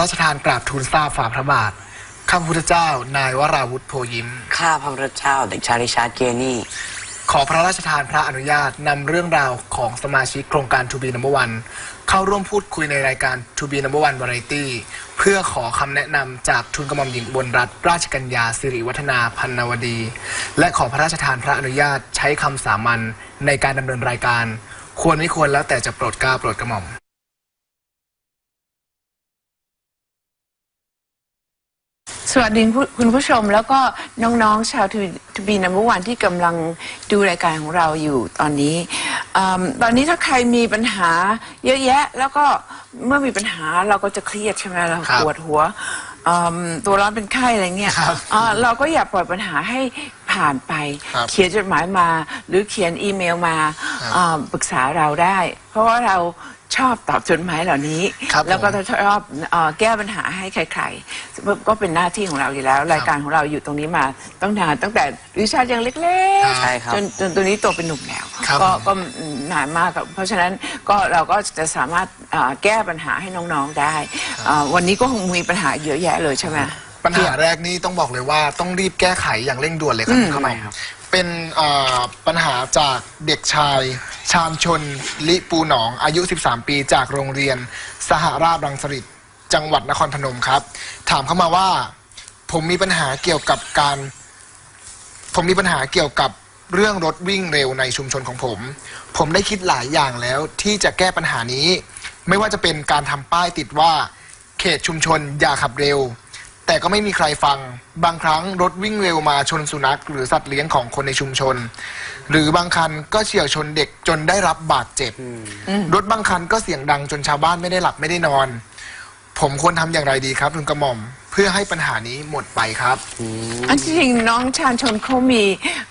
พระราชทานกราบทูลทราบฝ่าพระบาทข้าพระพุทธเจ้า นายวราวุธโพยิ้ม ข้าพระพุทธเจ้าเด็กชายริชาร์ดเกนี่ ขอพระราชทานพระอนุญาตนำเรื่องราวของสมาชิกโครงการ To be number one เข้าร่วมพูดคุยในรายการ To be number one variety เพื่อขอคำแนะนำจากทุนกระหม่อมหญิงอุบนรัตนราชกัญญาสิริวัฒนาพันนวดี และขอพระราชทานพระอนุญาตใช้คำสามัญในการดำเนินรายการ ควรไม่ควรแล้วแต่จะโปรดเกล้าโปรดกระหม่อม สวัสดีคุณคุณผู้ชมแล้วก็น้องๆชาวทูบีนัมเบอร์วันที่กำลังดูรายการของเราอยู่ตอนนี้อืมตอนนี้ถ้าใครมีปัญหาเยอะแยะ แล้วก็เมื่อมีปัญหาเราก็จะเครียดใช่ไหมเราครับปวดหัวอืมตัวร้อนเป็นไข้อะไรเงี้ยครับอ่าเราก็อย่าปล่อยปัญหาให้ผ่านไปครับเขียนจดหมายมา หรือเขียนอีเมลมาครับอ่าปรึกษาเราได้ เพราะว่าเรา ชอบตอบจดหมายเหล่านี้ ครับแล้วก็ผม ชอบเอ่อแก้ปัญหาให้ใครๆก็เป็นหน้าที่ของเราอยู่แล้ว รายการของเราอยู่ตรงนี้มาต้องนานตั้งแต่ริชาร์ดยังเล็กใช่ครับ จนจนตัวนี้โตเป็นหนุ่มแล้ว ครับก็ผมก็นานมากครับเพราะฉะนั้นก็เราก็จะสามารถเอ่อแก้ปัญหาให้น้องๆได้เอ่อวันนี้ก็คงมีปัญหาเยอะแยะเลยใช่ไหม ปัญหาแรกนี่ต้องบอกเลยว่าต้องรีบแก้ไขอย่างเร่งด่วนเลยครับอืมคุณกระหม่อมทำไมครับ เป็นปัญหาจากเด็กชาย ชาญชน ลิปูหนอง อายุ 13 ปี จากโรงเรียน สหราชรังสฤษจังหวัดนครพนมครับ ถามเข้ามาว่า ผมมีปัญหาเกี่ยวกับการ ผมมีปัญหาเกี่ยวกับเรื่องรถวิ่งเร็วในชุมชนของผม ผมได้คิดหลายอย่างแล้วที่จะแก้ปัญหานี้ ไม่ว่าจะเป็นการทำป้ายติดว่า เขตชุมชนอย่าขับเร็ว แต่ก็ไม่มีใครฟัง บางครั้งรถวิ่งเร็วมาชนสุนัขหรือสัตว์เลี้ยงของคนในชุมชน หรือบางคันก็เฉี่ยวชนเด็กจนได้รับบาดเจ็บ รถบางคันก็เสียงดังจนชาวบ้านไม่ได้หลับไม่ได้นอน ผมควรทำอย่างไรดีครับทุนกระหม่อม เพื่อให้ปัญหานี้หมดไปครับ อันที่จริงน้องชาญชนเขามี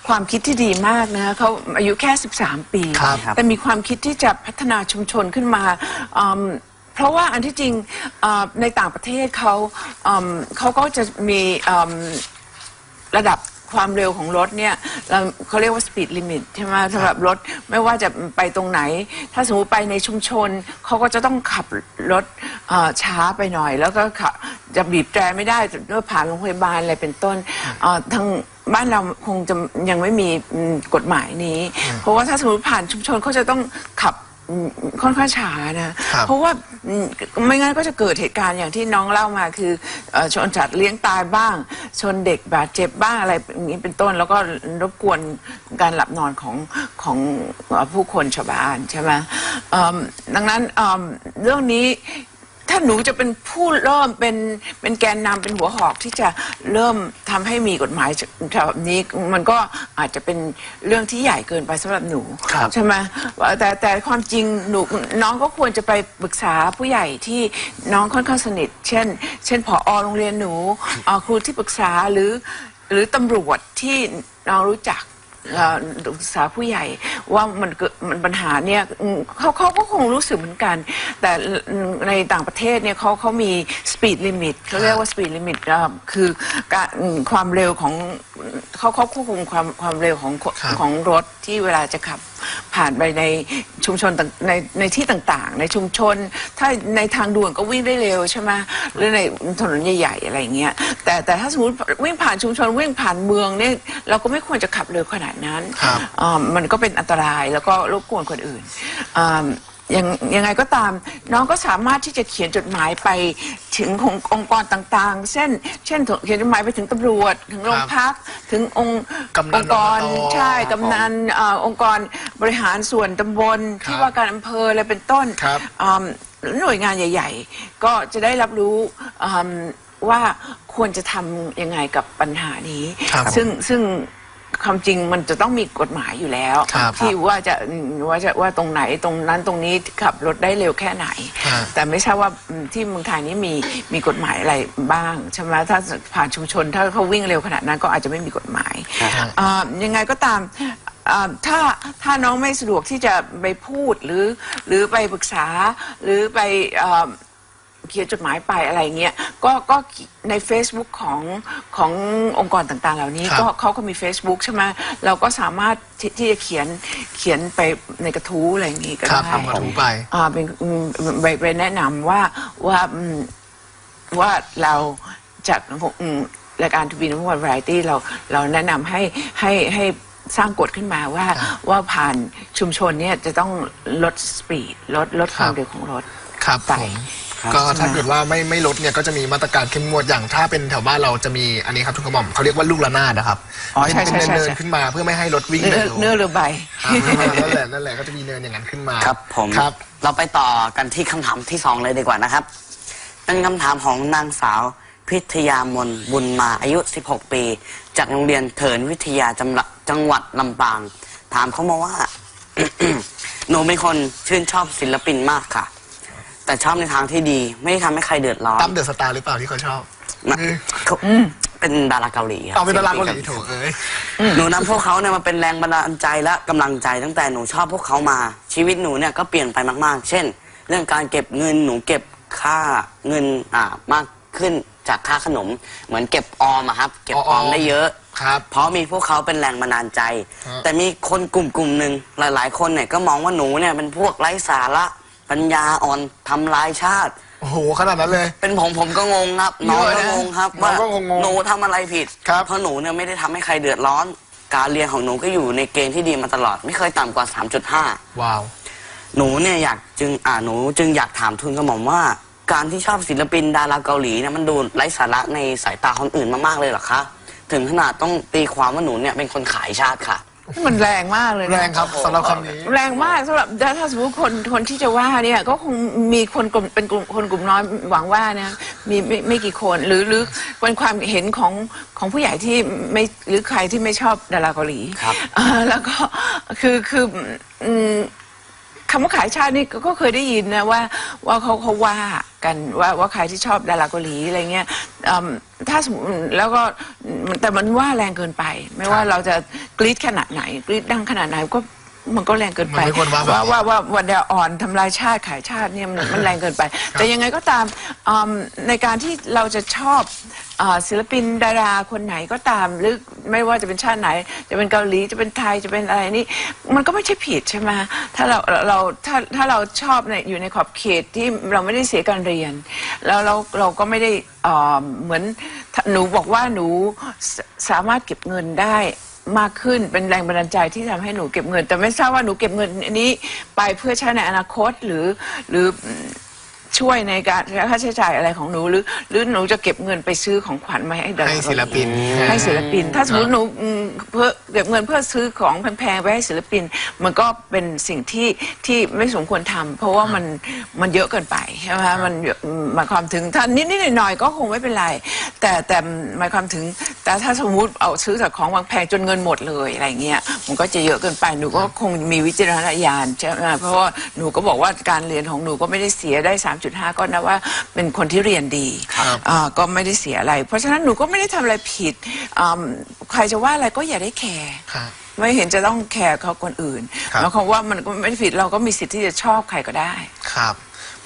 ความคิดที่ดีมากนะเขาอายุแค่ 13 ปี ครับ แต่มีความคิดที่จะพัฒนาชุมชนขึ้นมาอืมเพ ราะว่าอันที่จริงอ่าในต่างประเทศเขาอืมเขาก็จะมีอืมระดับความเร็วของรถเนี่ยเราเขาเรียกว่า speed limit ใช่ไหมสำหรับรถไม่ว่าจะไปตรงไหน ถ้าสมมติไปในชุมชน เขาก็จะต้องขับรถเอ่อช้าไปหน่อย แล้วก็ขับจะบีบแตรไม่ได้เมื่อผ่านโรงพยาบาลอะไรเป็นต้นเอ่อทางบ้านเราคงจะยังไม่มีอืมกฎหมายนี้ เพราะว่าถ้าสมมติผ่านชุมชนเขาจะต้องขับ อืมค่อนข้างช้านะครับ เพราะว่าอืมไม่งั้นก็จะเกิดเหตุการณ์อย่างที่น้องเล่ามาคือเอ่อชนสัตว์เลี้ยงตายบ้าง ชนเด็กบาดเจ็บบ้างอะไรอย่างนี้เป็นต้น แล้วก็รบกวนการหลับนอนของของเอ่อผู้คนชาวบ้านใช่ไหมเอิ่มดังนั้นเอิ่มเรื่องนี้ ถ้าหนูจะเป็นผู้เริ่มเป็นเป็นแกนนำเป็นหัวหอกที่จะเริ่มทำให้มีกฎหมายแบบนี้มันก็อาจจะเป็นเรื่องที่ใหญ่เกินไปสำหรับหนูครับ ใช่ไหมว่าแต่แต่ความจริงหนูน้องก็ควรจะไปปรึกษาผู้ใหญ่ที่น้องค่อนข้างสนิท เช่น เช่นผอโรงเรียนหนูเอ่อครูที่ปรึกษาหรือ หรือตำรวจที่น้องรู้จัก เอ่อศึกษาผู้ใหญ่ว่ามันเกิดมันปัญหาเนี่ยอืมเขาเขาก็คงรู้สึกเหมือนกัน แต่ในต่างประเทศเนี่ยเขาเขามี speed limit เขาเรียกว่า speed limit อะคือการอืมความเร็วของเขาเขาควบคุมความความเร็วของครับ ของรถที่เวลาจะขับ ผ่านไปในชุมชนต่างในในที่ต่างๆ ในชุมชน ถ้าในทางด่วนก็วิ่งได้เร็วใช่ไหมหรือในถนนใหญ่ๆอะไรอย่างเงี้ยแต่แต่ถ้าสมมติวิ่งผ่านชุมชนวิ่งผ่านเมืองเนี่ยเราก็ไม่ควรจะขับเร็วขนาดนั้นครับ อ่ามันก็เป็นอันตรายแล้วก็รบกวนคนอื่นอ่า ยังยังไงก็ตาม น้องก็สามารถที่จะเขียนจดหมายไปถึงองค์องค์กรต่างๆ เช่น เช่นเขียนจดหมายไปถึงตำรวจ ถึงโรงพัก ถึงองค์กำนันองค์กรอบตใช่กำนันอ่าองค์กรบริหารส่วนตำบลครับที่ว่าการอำเภออะไรเป็นต้นครับอ่าหน่วยงานใหญ่ ๆ ก็จะได้รับรู้อ่าว่าควรจะทำยังไงกับปัญหานี้ ครับ ซึ่งซึ่ง ความจริงมันจะต้องมีกฎหมายอยู่แล้ว ครับที่ว่าจะว่าจะว่าตรงไหนตรงนั้นตรงนี้ขับรถได้เร็วแค่ไหน ฮะ แต่ไม่ใช่ว่าอืมที่เมืองไทยนี้มีมีกฎหมายอะไรบ้างใช่ไหมถ้าผ่านชุมชน ถ้าเขาวิ่งเร็วขนาดนั้นก็อาจจะไม่มีกฎหมายฮะอ่ายังไงก็ตามอ่าถ้าถ้าน้องไม่สะดวกที่จะไปพูดหรือหรือไปปรึกษาหรือไปอ่า เขียนจดหมายไปอะไรเงี้ยก็ก็ใน Facebook ของขององค์กรต่างๆ เหล่านี้ครับ ก็เขาก็มี Facebook ใช่ไหมเราก็สามารถที่ที่จะเขียนเขียนไปในกระทู้อะไรอย่างงี้ก็ครับได้ทำกระทู้ไป อ่าเป็นอืมไปไปแนะนำว่าว่าอืมว่าเราจากอืมรายการทูบีนวันวาไรตี้เราเราแนะนำให้ให้ให้สร้างกฎขึ้นมาว่าครับว่าผ่านชุมชนเนี่ยจะต้องลดสปีดลดลดความครับ เร็วของรถ ครับไปผม ครับก็ถ้าเกิดว่าไม่ไม่ลดเนี่ยก็จะมีมาตรการเข้มงวดอย่าง ถ้าเป็นแถวบ้านเราจะมีอันนี้ครับทุกกระหม่อมเขาเรียกว่าลูกระนาดนะครับอ๋อใช่เป็นใช่ใช่เนินใช่ ๆขึ้นมาเพื่อไม่ให้รถวิ่งเนื้อเร็วเนื้อเรือใบ อ่านั่นแหละนั่นแหละก็จะมีเนินอย่างนั้นขึ้นมาครับผมครับ เราไปต่อกันที่คำถามที่สองเลยดีกว่านะครับ เป็นคำถามของนางสาว พิทยามนบุญมาอายุ 16 ปี จากโรงเรียนเถินวิทยาจังหวัดจังหวัดลำปาง ถามเขามาว่า หนูเป็นคนชื่นชอบศิลปินมากค่ะ แต่ชอบในทางที่ดี ไม่ได้ทำให้ใครเดือดร้อน ตั้มเดอะสตาร์หรือเปล่าที่เขาชอบนะเขาเป็นดาราเกาหลีครับเอาเป็นดาราเกาหลีโถเอ้ยหนูนำพวกเขาเนี่ยมาเป็นแรงบันดาลใจและกำลังใจตั้งแต่หนูชอบพวกเขามา ชีวิตหนูเนี่ยก็เปลี่ยนไปมาก ๆ เช่น เรื่องการเก็บเงินหนูเก็บค่าเงินอ่ามากขึ้นจากค่าขนม เหมือนเก็บออมอะครับ เก็บออมได้เยอะ ครับ เพราะมีพวกเขาเป็นแรงบันดาลใจฮะแต่มีคนกลุ่มกลุ่มหนึ่งหลาย ๆ คนเนี่ยก็มองว่าหนูเนี่ยเป็นพวกไร้สาระ ปัญญาอ่อนทำลายชาติ โอ้โหขนาดนั้นเลย เป็นผมผมก็งงครับน้องก็เยอะนะงงครับน้อว่างก็งงๆหนูทำอะไรผิดครับ เพราะหนูเนี่ยไม่ได้ทำให้ใครเดือดร้อน การเรียนของหนูก็อยู่ในเกณฑ์ที่ดีมาตลอด ไม่เคยต่ำกว่า 3.5 ว้าว หนูเนี่ยอยากจึงอ่าหนูจึงอยากถามทุนกระหม่อมว่า การที่ชอบศิลปินดาราเกาหลีเนี่ยมันดูไร้สาระในสายตาคนอื่นมากๆเลยเหรอคะถึงขนาดต้องตีความว่าหนูเนี่ยเป็นคนขายชาติค่ะ มันแรงมากเลยนะแรงครับสำหรับคำนี้ แรงมากสำหรับถ้าสมมติคนคนที่จะว่าเนี่ยก็คงมีคนกลุ่มเป็นกลุ่มคนกลุ่มน้อยหวังว่านะมีไม่ไม่กี่คนหรือหรือเป็นความเห็นของของผู้ใหญ่ที่ไม่หรือใครที่ไม่ชอบดาราเกาหลีครับเอ่อแล้วก็คือคืออืม คำว่าขายชาตินี่ก็ก็เคยได้ยินนะว่าว่าเขาเขาว่ากันว่าว่าใครที่ชอบดาราเกาหลีอะไรเงี้ยอืมถ้าสมมติแล้วก็แต่มันว่าแรงเกินไป ไม่ว่าเราจะกรี๊ดขนาดไหนกรี๊ดดังขนาดไหนก็มันก็แรงเกินไปมันไม่ควรว่าแบบนี้ ว่าว่าวันเดอ่อนทำลายชาติขายชาติเนี่ยมันมันแรงเกินไป แต่ยังไงก็ตามอืมในการที่เราจะชอบ อ่าศิลปินดาราคนไหนก็ตามหรือไม่ว่าจะเป็นชาติไหน จะเป็นเกาหลีจะเป็นไทยจะเป็นอะไรนี่ มันก็ไม่ใช่ผิดใช่ไหมถ้าเราเราถ้าถ้าเราชอบในอยู่ในขอบเขตที่เราไม่ได้เสียการเรียน แล้วเราเราก็ไม่ได้อ่าเหมือนหนูบอกว่าหนูสสามารถเก็บเงินได้มากขึ้นเป็นแรงบันดาลใจที่ทำให้หนูเก็บเงิน แต่ไม่ทราบว่าหนูเก็บเงินอันนี้ไปเพื่อใช้ในอนาคตหรือหรือ ช่วยในการค่าใช้จ่ายอะไรของหนูหรือหรือหนูจะเก็บเงินไปซื้อของขวัญมาให้ดาราให้ศิลปิน ให้ศิลปิน ถ้าสมมติหนูอืมเพื่อเก็บเงินเพื่อซื้อของแพงๆไปให้ศิลปิน มันก็เป็นสิ่งที่ที่ไม่สมควรทำเพราะว่ามันมันเยอะเกินไปใช่ไหมคะมันเยอะหมายความถึงถ้านิดๆหน่อยๆก็คงไม่เป็นไร แต่แต่หมายความถึง แต่ถ้าสมมุติเอาซื้อจากของวางแพงจนเงินหมดเลยอะไรเงี้ยมันก็จะเยอะเกินไปหนูก็คงมีวิจารณญาณใช่ไหมเพราะว่าหนูก็บอกว่าการเรียนของหนูก็ไม่ได้เสียได้ 3.5ก็นะว่าเป็นคนที่เรียนดีครับอ่าก็ไม่ได้เสียอะไร เพราะฉะนั้นหนูก็ไม่ได้ทำอะไรผิดอ่าใครจะว่าอะไรก็อย่าได้แคร์ ครับ ไม่เห็นจะต้องแคร์เขาคนอื่นครับ แล้วเขามว่ามันก็ไม่ได้ผิดเราก็มีสิทธิ์ที่จะชอบใครก็ได้ ครับ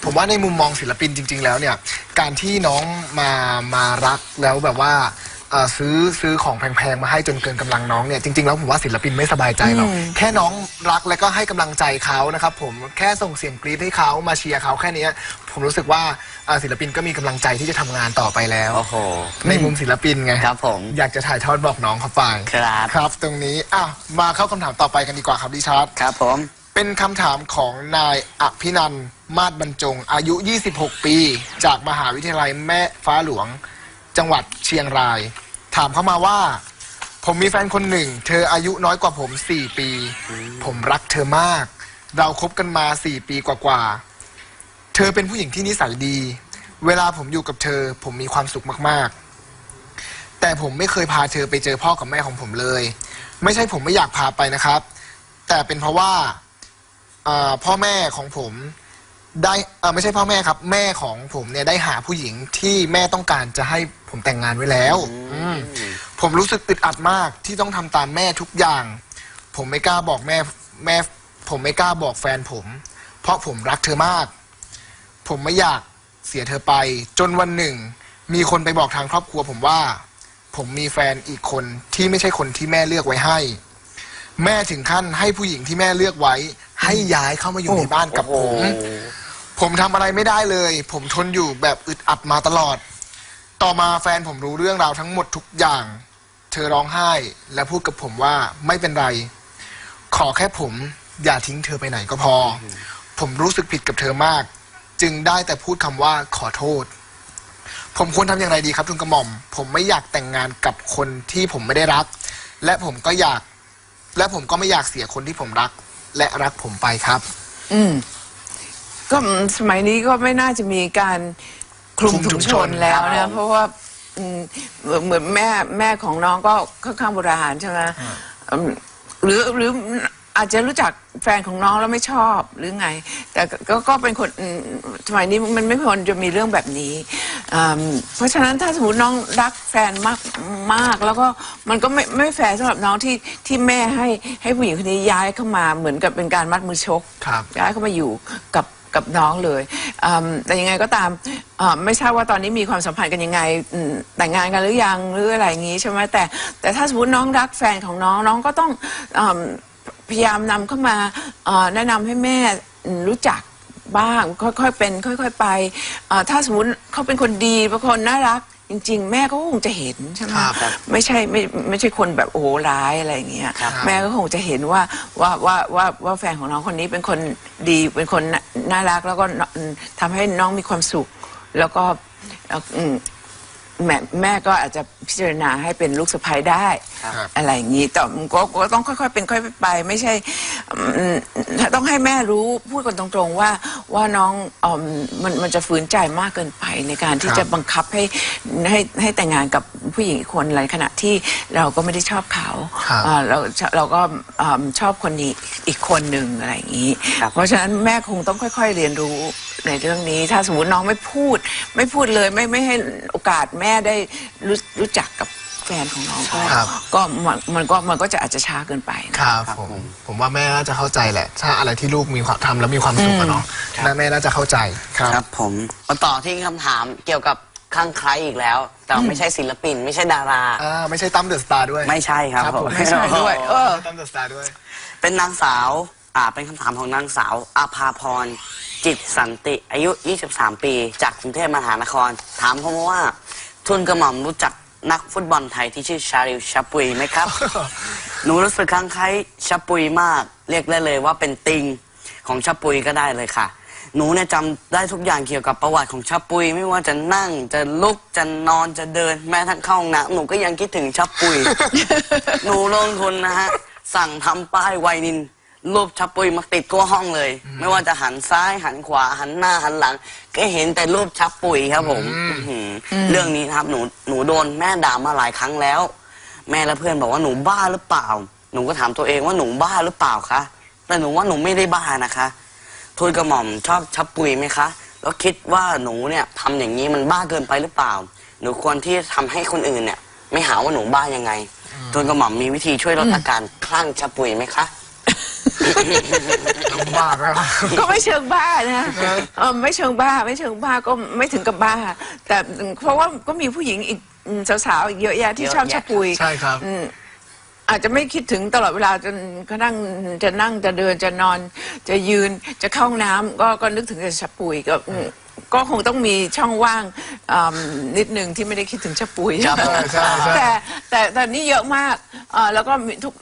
ผมว่าในมุมมองศิลปินจริง ๆ แล้วเนี่ย การที่น้องมามารักแล้วแบบว่าเอ่อ ซื้อซื้อของแพงๆมาให้จนเกินกำลังน้องเนี่ยจริงๆแล้วผมว่าศิลปินไม่สบายใจหรอกแค่น้องรักแล้วก็ให้กำลังใจเขานะครับผมแค่ส่งเสียงกรี๊ดให้เขามาเชียร์เขาแค่เนี้ยผมรู้สึกว่าเอ่อศิลปินก็มีกำลังใจที่จะทำงานต่อไปแล้ว โอ้โห ในมุมศิลปินไงครับผม อยากจะถ่ายทอดบอกน้องเขาไปครับ ครับ ตรงนี้อะมาเข้าคำถามต่อไปกันดีกว่าครับดิชาร์ด ครับผม เป็นคำถามของนายอภินันท์มาศบรรจง อายุ 26 ปี จากมหาวิทยาลัยแม่ฟ้าหลวง จังหวัดเชียงราย ถามเข้ามาว่า ผมมีแฟนคนหนึ่ง เธออายุน้อยกว่าผม 4 ปี ผมรักเธอมาก เราคบกันมา 4 ปีกว่าๆ เธอเป็นผู้หญิงที่นิสัยดี เวลาผมอยู่กับเธอ ผมมีความสุขมากๆ แต่ผมไม่เคยพาเธอไปเจอพ่อกับแม่ของผมเลย ไม่ใช่ผมไม่อยากพาไปนะครับ แต่เป็นเพราะว่าอ่าพ่อแม่ของผม ได้อ่าไม่ใช่พ่อแม่ครับ แม่ของผมเนี่ยได้หาผู้หญิงที่แม่ต้องการจะให้ผมแต่งงานไว้แล้วอืมผมรู้สึกอึดอัดมากที่ต้องทำตามแม่ทุกอย่าง ผมไม่กล้าบอกแม่แม่ ผมไม่กล้าบอกแฟนผม เพราะผมรักเธอมาก ผมไม่อยากเสียเธอไป จนวันหนึ่ง มีคนไปบอกทางครอบครัวผมว่า ผมมีแฟนอีกคนที่ไม่ใช่คนที่แม่เลือกไว้ให้ แม่ถึงขั้นให้ผู้หญิงที่แม่เลือกไว้ ให้ย้ายเข้ามาอยู่ในบ้านกับผม ผมทำอะไรไม่ได้เลย ผมทนอยู่แบบอึดอัดมาตลอด ต่อมาแฟนผมรู้เรื่องราวทั้งหมดทุกอย่าง เธอร้องไห้ และพูดกับผมว่าไม่เป็นไร ขอแค่ผมอย่าทิ้งเธอไปไหนก็พอผมรู้สึกผิดกับเธอมาก จึงได้แต่พูดคำว่าขอโทษ ผมควรทำอย่างไรดีครับทุนกระหม่อม ผมไม่อยากแต่งงานกับคนที่ผมไม่ได้รัก และผมก็อยาก และผมก็ไม่อยากเสียคนที่ผมรัก และรักผมไปครับ อืม ก็อืมสมัยนี้ก็ไม่น่าจะมีการคลุมคลุมถุถุงงชชนนแล้วครันะบเพราะว่าอืมเหมือนเหมือนแม่แม่ของน้องก็ค่อนข้างโบราณใช่ไหมอืมหรือหรืออาจจะรู้จักแฟนของน้องแล้วไม่ชอบหรือไง แต่ก็ก็เป็นคนอืมสมัยนี้มันไม่ควรจะมีเรื่องแบบนี้อืมเพราะฉะนั้นถ้าสมมติน้องรักแฟนมากมาก แล้วก็มันก็ไม่ไม่แฟร์สำหรับน้องที่ที่แม่ให้ให้ผู้หญิงคนนี้ย้ายเข้ามาเหมือนกับเป็นการมัดมือชก ครับย้ายเข้ามาอยู่กับ กับน้องเลยอืมแต่ยังไงก็ตามอ่าไม่ทราบว่าตอนนี้มีความสัมพันธ์กันยังไงอืมแต่งงานกันหรือยังหรืออะไรอย่างนี้ใช่ไหมแต่ แต่ถ้าสมมติน้องรักแฟนของน้องน้องก็ต้องอืมพยายามนำเข้ามาอ่าแนะนำให้แม่อืมรู้จัก บ้างค่อยๆเป็น ค่อย ๆ ไปอ่าถ้าสมมติเขาเป็นคนดีเป็นคนน่ารัก จริง ๆ แม่ก็คงจะเห็นใช่ไหมครับไม่ใช่ไม่ไม่ใช่คนแบบโอ้โหร้ายอะไรอย่างเงี้ยครับ แม่ก็คงจะเห็นว่าว่าว่าว่าว่าแฟนของน้องคนนี้เป็นคนดีเป็นคนน่าน่ารักแล้วก็อืมทำให้น้องมีความสุข แล้วก็เอ่ออืม แม่แม่ก็อาจจะพิจารณาให้เป็นลูกสะใภ้ได้ ครับอะไรอย่างนี้แต่มันก็ก็ต้องค่อยๆเป็นค่อยไป ไม่ใช่อืมต้องให้แม่รู้พูดกันตรงๆว่าว่าน้องอมมันมันจะฝืนใจมากเกินไปในการที่ครับ จะบังคับให้ให้ให้แต่งงานกับผู้หญิงอีกคนในขณะที่เราก็ไม่ได้ชอบเขาครับ อ่าเราเราก็อ่าชอบคนนี้อีกคนหนึ่งอะไรอย่างนี้ ครับ เพราะฉะนั้นแม่คงต้องค่อย ๆ เรียนรู้ในเรื่องนี้ ถ้าสมมติน้องไม่พูด ไม่พูดเลยไม่ไม่ให้โอกาสแม่ได้รู้รู้จักกับแฟนของน้องก็ครับ ก็มันมันก็มันก็จะอาจจะช้าเกินไปนะ ครับครับผมผมผมว่าแม่น่าจะเข้าใจแหละ ถ้าอะไรที่ลูกมีความทำแล้วมีความสุขอะเนาะแม่แม่น่าจะเข้าใจครับ ครับผมมาต่อที่คำถามเกี่ยวกับข้างใครอีกแล้ว แต่ไม่ใช่ศิลปิน ไม่ใช่ดารา อ่าไม่ใช่ตั้มเดอะสตาร์ด้วยไม่ใช่ครับครับผผมมไม่ใช่ด้วย เออ ตั้มเดอะสตาร์ด้วย เป็นนางสาว อ่า เป็นคำถามของนางสาวอาภาพร จิตสันติ อายุ 23 ปี จากกรุงเทพมหานคร ถามเขามาว่า ทุนกระหม่อมรู้จักนักฟุตบอลไทยที่ชื่อชาริลชาปุยไหมครับ หนูรู้สึกคล้างคล้ายชาปุยมาก เรียกได้เลยว่าเป็นติงของชาปุยก็ได้เลยค่ะ หนูเนี่ยจำได้ทุกอย่างเกี่ยวกับประวัติของชาปุย ไม่ว่าจะนั่งจะลุกจะนอนจะเดิน แม้ทั้งเข้าห้องน้ำหนูก็ยังคิดถึงชาปุย หนูลงทุนนะฮะ สั่งทำป้ายไวนิน รูปชับปุยมาติดทั่วห้องเลย ไม่ว่าจะหันซ้ายหันขวาหันหน้าหันหลัง ก็เห็นแต่รูปชับปุยครับผมอื้อหืออเรื่องนี้นะครับหนูหนูโดนแม่ด่ามาหลายครั้งแล้ว แม่และเพื่อนบอกว่าหนูบ้าหรือเปล่า หนูก็ถามตัวเองว่าหนูบ้าหรือเปล่าคะแต่หนูว่าหนูไม่ได้บ้านะคะทูลกระหม่อมชอบชับปุยไหมคะ แล้วคิดว่าหนูเนี่ยทำอย่างนี้มันบ้าเกินไปหรือเปล่า หนูควรที่จะทำให้คนอื่นเนี่ย ไม่หาว่าหนูบ้ายังไงทูลกระหม่อมมีวิธีช่วยลดอาการคลั่งชับปุยไหมคะ ลำบากแล้ว ก็ไม่เชิงบ้านะเออไม่เชิงบ้าไม่เชิงบ้าก็ไม่ถึงกับบ้า แต่เพราะว่าก็มีผู้หญิงอีกอืมสาวๆอีกเยอะแยะที่เยอะชอบแยะชักปุย ใช่ครับ อืมอาจจะไม่คิดถึงตลอดเวลาจนกระทั่งจะนั่งจะเดินจะนอน จะยืนจะเข้าห้องน้ำก็ก็นึกถึงแต่ชักปุยก็อืมก็คงต้องมีช่องว่างอืมนิดหนึ่งที่ไม่ได้คิดถึงชักปุยครับ ใช่ใช่ แต่แต่แต่นี่เยอะมากเอ่อแล้วก็มีทุก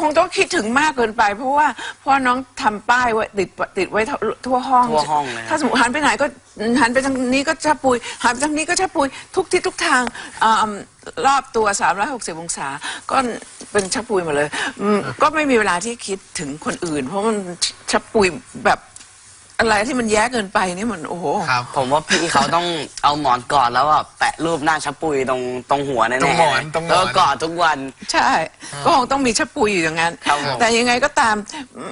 คงต้องคิดถึงมากเกินไป เพราะว่าเพราะน้องทำป้ายไว้ติดติดไว้ทั่วห้อง ทั่วห้องเลยครับถ้าสมมติหันไปไหนก็หันไปทางนี้ก็ชะปุยหันไปทางนี้ก็ชะปุยทุกทิศทุกทางอ่ารอบตัว 360 องศา ก็เป็นชะปุยหมาเลยอืมก็ไม่มีเวลาที่คิดถึงคนอื่น เพราะมันชะปุยแบบ อะไรที่มันแย่เกินไปนี่มันโอ้โหครับ ผมว่าพี่เขาต้องเอาหมอนกอดแล้วอะแปะรูปหน้าชับปุยตรงตรงหัวแน่ๆตรงหมอนตรงหมอน แล้วก็กอดทุกวัน ใช่ ก็คงต้องมีชับปุยอยู่อย่างนั้น ครับผม แต่ยังไงก็ตาม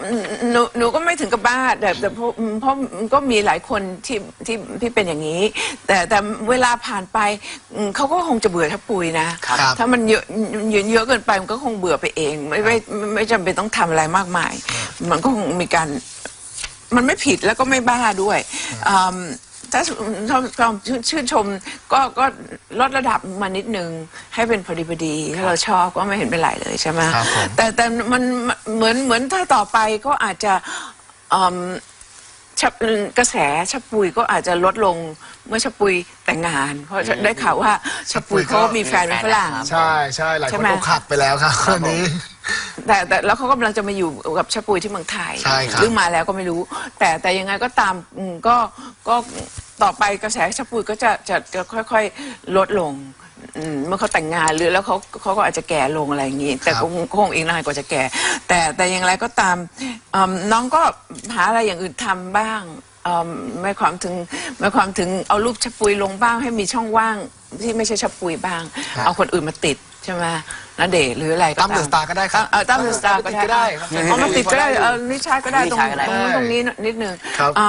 อืมหนูหนูก็ไม่ถึงกับบ้าแต่แต่เพราะเพราะก็มีหลายคนที่ที่ที่เป็นอย่างนี้ แต่แต่เวลาผ่านไปอืมเขาก็คงจะเบื่อชับปุยนะ ครับ ถ้ามันเยอะเยอะเยอะเกินไปมันก็คงเบื่อไปเอง ไม่ไม่ไม่ไม่จำเป็นต้องทำอะไรมากมาย มันก็คงมีการ มันไม่ผิดแล้วก็ไม่บ้าด้วยอืมถ้าถ้าความชื่นชื่นชมก็ก็ลดระดับมานิดนึง ให้เป็นพอดีพอดีถ้าเราชอบก็ไม่เห็นเป็นไรเลยใช่ไหมครับผม แต่แต่มันเหมือนเหมือนถ้าต่อไปก็อาจจะอืม ชับกระแสชับปุยก็อาจจะลดลงเมื่อชับปุยแต่งงาน เพราะได้ข่าวว่าชับปุยเขามีแฟนเป็นฝรั่ง ใช่ใช่หลายใช่คนไหมอกหักไปแล้วครับคนนี้ แต่แต่แล้วเขากำลังจะมาอยู่กับชะปุยที่เมืองไทยใช่ครับหรือมาแล้วก็ไม่รู้ แต่แต่ยังไงก็ตามอืมก็ก็ต่อไปกระแสชะปุยก็จะจะจะค่อยๆ ลดลง อืมเมื่อเขาแต่งงานหรือแล้วเขาเขาก็อาจจะแก่ลงอะไรอย่างนี้ แต่คงคงอีกนานกว่าจะแก่ แต่แต่อย่างไรก็ตามอืมน้องก็หาอะไรอย่างอื่นทำบ้างอืมไม่ความถึงไม่ความถึงเอารูปชะปุยลงบ้างให้มีช่องว่างที่ไม่ใช่ชะปุยบ้าง ครับ เอาคนอื่นมาติด ใช่ไหมนาเดชน์หรืออะไรก็ตั้มเดอะสตาร์ก็ได้ครับเออตั้มเดอะสตาร์ก็ได้ก็ได้ครับเอามาติดก็ได้เออนิชาก็ได้ตรงนิชาก็ได้ ตรงนู้นตรงนี้นิดนึงครับอ่า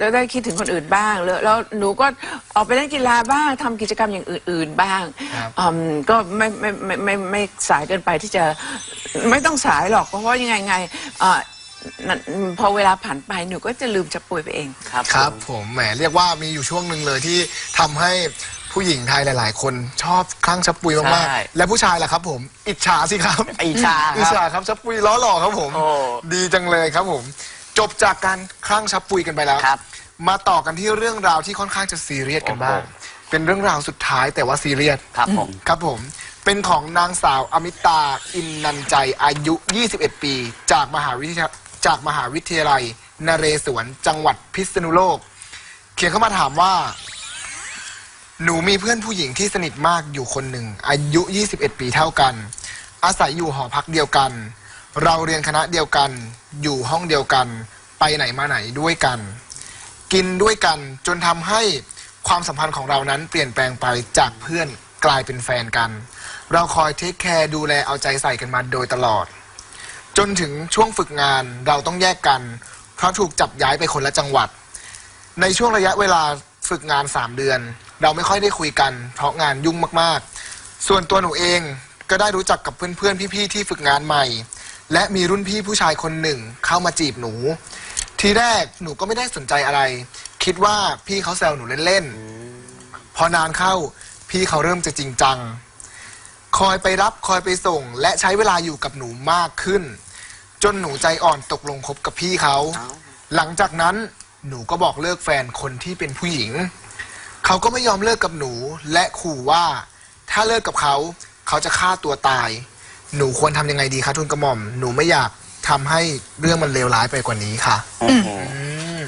จะได้คิดถึงคนอื่นบ้างแล้วแล้วหนูก็ออกไปเล่นกีฬาบ้างทำกิจกรรมอย่างอื่น ๆบ้างครับ อืมก็ไม่ไม่ไม่ไม่ไม่ไม่สายเกินไปที่จะไม่ต้องสายหรอกเพราะว่ายังไงไงอ่านั่นพอเวลาผ่านไปหนูก็จะลืมจะป่วยไปเอง ครับ ครับผมผมแหมเรียกว่ามีอยู่ช่วงหนึ่งเลยที่ทำให้ ผู้หญิงไทยหลาย ๆ คนชอบคลั่งชับปุยมาก ใช่ๆ และผู้ชายล่ะครับผม อิจฉาสิครับอิจฉาครับอิจฉาครับชับปุยล้อหล่อครับผม โอ้ดีจังเลยครับผม จบจากการคลั่งชับปุยกันไปแล้ว ครับมาต่อกันที่เรื่องราวที่ค่อนข้างจะซีเรียสกันบ้าง โอ้โหเป็นเรื่องราวสุดท้ายแต่ว่าซีเรียสครับผม ครับผม เป็นของนางสาวอมิตา อินนันใจอายุ 21 ปี จากมหาวิทยาจากมหาวิทยาลัยนเรศวรจังหวัดพิษณุโลก เขียนเข้ามาถามว่า หนูมีเพื่อนผู้หญิงที่สนิทมากอยู่คนหนึ่ง อายุ 21 ปีเท่ากัน อาศัยอยู่หอพักเดียวกัน เราเรียนคณะเดียวกัน อยู่ห้องเดียวกัน ไปไหนมาไหนด้วยกัน กินด้วยกันจนทำให้ความสัมพันธ์ของเรานั้นเปลี่ยนแปลงไปจากเพื่อนกลายเป็นแฟนกัน เราคอยเทคแคร์ดูแลเอาใจใส่กันมาโดยตลอด จนถึงช่วงฝึกงานเราต้องแยกกัน เพราะถูกจับย้ายไปคนละจังหวัด ในช่วงระยะเวลาฝึกงาน 3 เดือน เราไม่ค่อยได้คุยกัน เพราะงานยุ่งมากๆ ส่วนตัวหนูเองก็ได้รู้จักกับเพื่อนๆพี่ๆที่ฝึกงานใหม่ และมีรุ่นพี่ผู้ชายคนหนึ่งเข้ามาจีบหนู ทีแรกหนูก็ไม่ได้สนใจอะไร คิดว่าพี่เขาแซวหนูเล่นๆพอนานเข้าพี่เขาเริ่มจะจริงจัง คอยไปรับคอยไปส่ง และใช้เวลาอยู่กับหนูมากขึ้น จนหนูใจอ่อนตกลงคบกับพี่เขา หลังจากนั้นหนูก็บอกเลิกแฟนคนที่เป็นผู้หญิง เขาก็ไม่ยอมเลิกกับหนู และขู่ว่าถ้าเลิกกับเขา เขาจะฆ่าตัวตาย หนูควรทำยังไงดีคะทุนกระหม่อม หนูไม่อยากทำให้เรื่องมันเลวร้ายไปกว่านี้ค่ะโอ้โหอืม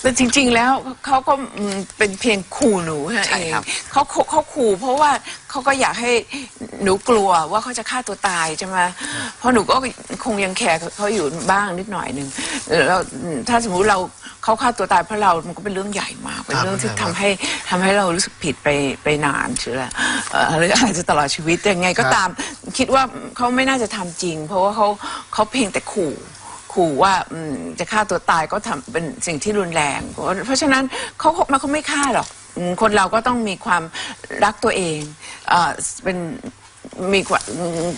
แต่จริง ๆ แล้วเขาก็อืมเป็นเพียงขู่หนูแค่นั้นใช่เองครับ เขาขู่เขาขู่เพราะว่าเขาก็อยากให้หนูกลัวว่าเขาจะฆ่าตัวตายใช่ไหมเพราะหนูก็คงยังแคร์เขาอยู่บ้างนิดหน่อยหนึ่งแล้วถ้าสมมุติเรา เขาฆ่าตัวตายเพราะเรา มันก็เป็นเรื่องใหญ่มาก เป็นเรื่องที่ทำให้ทำให้เรารู้สึกผิดไปไปนานเชื่อเอ่อหรืออาจจะตลอดชีวิตแต่ยังไงก็ตาม คิดว่าเขาไม่น่าจะทำจริง เพราะว่าเขาเขาเพียงแต่ขู่ขู่ว่าอืมจะฆ่าตัวตายก็ทำเป็นสิ่งที่รุนแรง เพราะเพราะฉะนั้นเขามันเขาไม่ฆ่าหรอกอืมคนเราก็ต้องมีความรักตัวเองเอ่อเป็น มีความ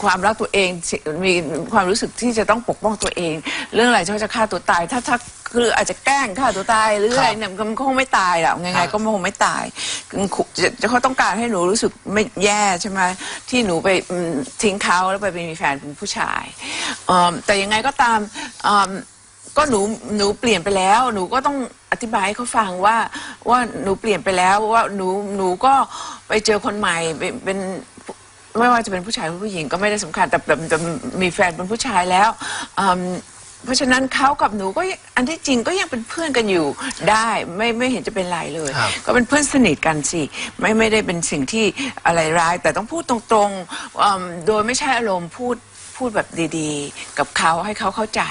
ความรักตัวเองสิมีความรู้สึกที่จะต้องปกป้องตัวเอง เรื่องอะไรที่เขาจะฆ่าตัวตาย ถ้าถ้าคืออาจจะแกล้งฆ่าตัวตายหรืออะไรเนี่ยมันก็คงไม่ตายหรอกยังไงก็คงไม่ตายคือขู่จะเขาต้องการให้หนูรู้สึกไม่แย่ใช่ไหมที่หนูไปอืมทิ้งเขาแล้วไปมีแฟนเป็นผู้ชายเอิ่มแต่ยังไงก็ตามเอิ่มก็หนูหนูเปลี่ยนไปแล้ว หนูก็ต้องอธิบายให้เขาฟังว่าว่าหนูเปลี่ยนไปแล้วว่าหนูหนูก็ไปเจอคนใหม่เป็นเป็น ไม่ว่าจะเป็นผู้ชายหรือผู้หญิงก็ไม่ได้สำคัญแต่แต่แต่มีแฟนเป็นผู้ชายแล้วอืมเพราะฉะนั้นเขากับหนูก็ยังอันที่จริงก็ยังเป็นเพื่อนกันอยู่ได้ไม่ไม่เห็นจะเป็นไรเลย ครับ ก็เป็นเพื่อนสนิทกันสิไม่ไม่ได้เป็นสิ่งที่อะไรร้าย แต่ต้องพูดตรงๆอืมโดยไม่ใช่อารมณ์พูด พูดแบบดีๆ กับเขาให้เขาเข้าใจ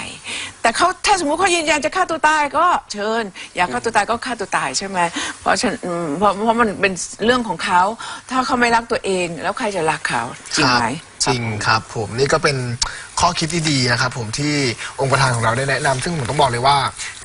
แต่เขาถ้าสมมติเขายืนยันจะฆ่าตัวตายก็เชิญ อยากฆ่าตัวตายก็ฆ่าตัวตายใช่ไหมเพราะฉันอืมเพราะเพราะมันเป็นเรื่องของเขาถ้าเขาไม่รักตัวเอง แล้วใครจะรักเขาจริงไหม จริงครับผมนี่ก็เป็น ข้อคิดที่ดีนะครับผมที่องค์ประธานของเราได้แนะนำซึ่งผมต้องบอกเลยว่า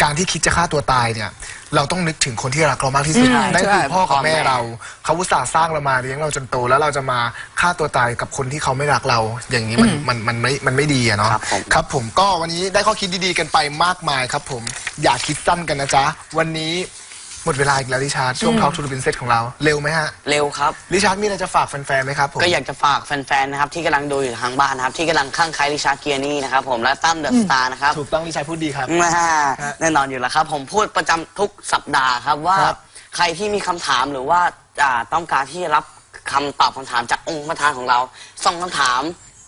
การที่คิดจะฆ่าตัวตายเนี่ยเราต้องนึกถึงคนที่รักเรามากที่สุดอืมนั่นคือใช่พ่อกับพ่อแม่แม่ เราเขาอุตส่าห์สร้างเรามาเลี้ยงเราจนโตแล้วเราจะมาฆ่าตัวตายกับคนที่เขาไม่รักเรา อย่างนี้มันมันมันไม่มันไม่ดีอะเนาะ ครับผม ครับผมก็วันนี้ได้ข้อคิดดีๆกันไปมากมายครับผมอย่าคิดสั้นกันนะจ๊ะ วันนี้ หมดเวลาอีกแล้วริชาร์ดช่วงทอล์กทูดินเซตของเราเร็วไหมฮะเร็วครับ ริชาร์ดมีอะไรจะฝากแฟนๆไหมครับผม ก็อยากจะฝากแฟนๆนะครับที่กำลังดูอยู่ทางบ้านนะครับที่กำลังข้างใครริชาร์ดเกียร์นี่นะครับผมและตั้มเดอะสตาร์นะครับถูกต้องริชาร์ดพูดดีครับ อ่าฮะแน่นอนอยู่แล้วครับ ผมพูดประจำทุกสัปดาห์ครับว่าครับ ใครที่มีคำถามหรือว่าอ่าต้องการที่จะรับคำตอบคำถามจากองค์ประธานของเราส่งคำถาม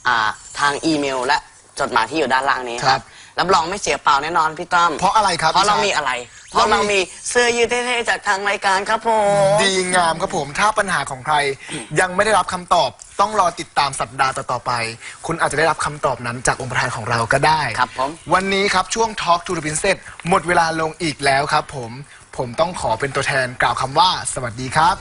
อ่าทางอีเมล และจดหมายที่อยู่ด้านล่างนี้ครับ รับรองไม่เสียเปล่าแน่นอนพี่ตั้มเพราะอะไรครับเพราะเราชดมีอะไร เพราะเรามีเสื้อยืดเท่ๆจากทางรายการครับผมดีงามครับผมถ้าปัญหาของใครยังไม่ได้รับคำตอบ ต้องรอติดตามสัปดาห์ต่อๆไป คุณอาจจะได้รับคำตอบนั้นจากองค์ประธานของเราก็ได้ ครับผม วันนี้ครับช่วง Talk to the Princess หมดเวลาลงอีกแล้วครับผมผมต้องขอเป็นตัวแทนกล่าวคำว่า สวัสดีครับ